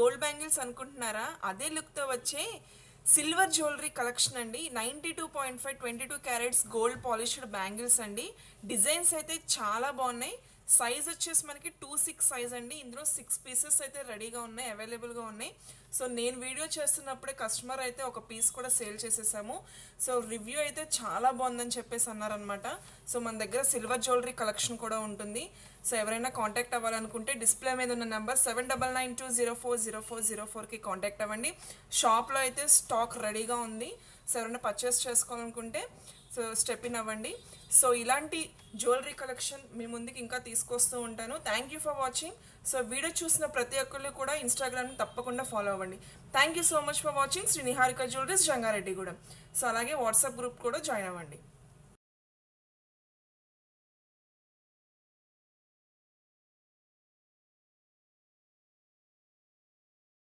Gold bangles అనుకుంటున్నారా? అదే లుక్తో వచ్చే సిల్వర్ జ్యువెలరీ కలెక్షన్ అండి. Ninety two point five twenty two carats gold polished bangles అండి. డిజైన్స్ అయితే చాలా బాగున్నాయి. సైజ్ వచ్చేసి మనకి టూ సిక్స్ సైజ్ అండి. ఇందులో సిక్స్ పీసెస్ అయితే రెడీగా ఉన్నాయి అవైలబుల్గా ఉన్నాయి. సో నేను వీడియో చేస్తున్నప్పుడే కస్టమర్ అయితే ఒక పీస్ కూడా సేల్ చేసేసాము. సో రివ్యూ అయితే చాలా బాగుందని చెప్పేసి అన్నారనమాట సో మన దగ్గర సిల్వర్ జ్యువెలరీ కలెక్షన్ కూడా ఉంటుంది. సో ఎవరైనా కాంటాక్ట్ అవ్వాలనుకుంటే డిస్ప్లే మీద ఉన్న number seven double nine two zero four zero four zero ఫోర్కి కాంటాక్ట్ అవ్వండి. షాప్లో అయితే స్టాక్ రెడీగా ఉంది. సో ఎవరైనా పర్చేస్ చేసుకోవాలనుకుంటే సో స్టెప్ ఇన్ అవ్వండి. సో ఇలాంటి జ్యువెలరీ కలెక్షన్ మీ ముందుకి ఇంకా తీసుకొస్తూ ఉంటాను. Thank you for watching so video చూసిన ప్రతి ఒక్కళ్ళు కూడా ఇన్స్టాగ్రామ్ని తప్పకుండా ఫాలో అవ్వండి. Thank you so much for watching Shri Niharika jewelleries Jangareddygudem so అలాగే వాట్సాప్ గ్రూప్ కూడా జాయిన్ అవ్వండి.